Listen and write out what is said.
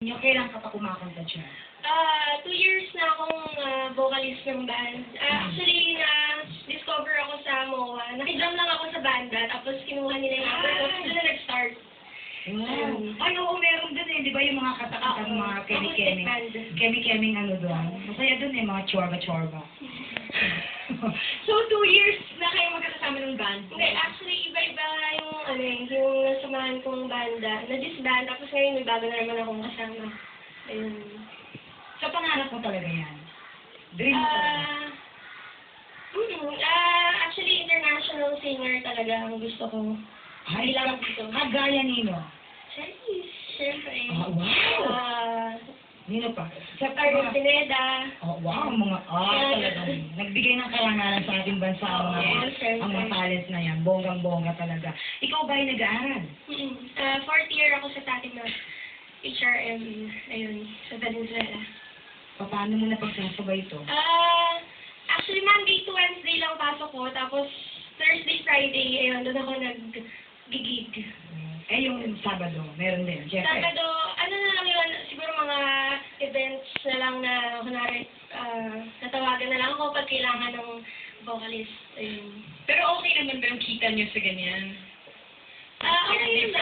Nyo, kailan ka pa kumakanta siya? Ah, two years na akong ah, vocalist ng band. Ah, actually, na-discover ako sa MOA. Nakidrum lang ako sa banda, tapos kinuha nila yung number ko. Tapos na nag-start. Wow. Ay, oo, meron dun eh. Di ba yung mga katakatang Oo. mga Acoustic kemi-kemi? band. Kemi-keming ano doon. Masaya dun eh, mga chorba-chorba. So, two years na kayo magkakasama ng band? Hindi, actually, yung nasamahan kong banda. Na-disband, tapos ngayon may bago na naman akong kasama. Ayun. So, pangarap mo talaga yan? Dream talaga? Ah, mm, ah, actually, international singer talaga ang gusto ko. Ay, bilang dito. kagaya nino. Chinese, syempre. Ah, wow! Ah, Nino pa? Sa. Pineda. Oh, wow, mga ah, talagang nagbigay ng karangalan sa ating bansa ang mga, ang mga talents na yan. Bonggang-bongga talaga. Ikaw ba ay nag-aaral? Mm-mm. Ah, fourth year ako sa Fatima HRM, ayun, sa Valenzuela. Paano mo napagsasabay ito? Ah, actually, Monday to Wednesday lang pasok ko, tapos Thursday, Friday, ayun, doon ako nag-gig. Eh, yung Sabado, meron din. Siyempre. Sabado, ano na lang yun, siguro mga events na lang na, kunwari, ah, natawagan na lang ako pag kailangan ng vocalist. Ayun. Pero okay naman ba yung kita niyo sa ganyan? Ah, okay yun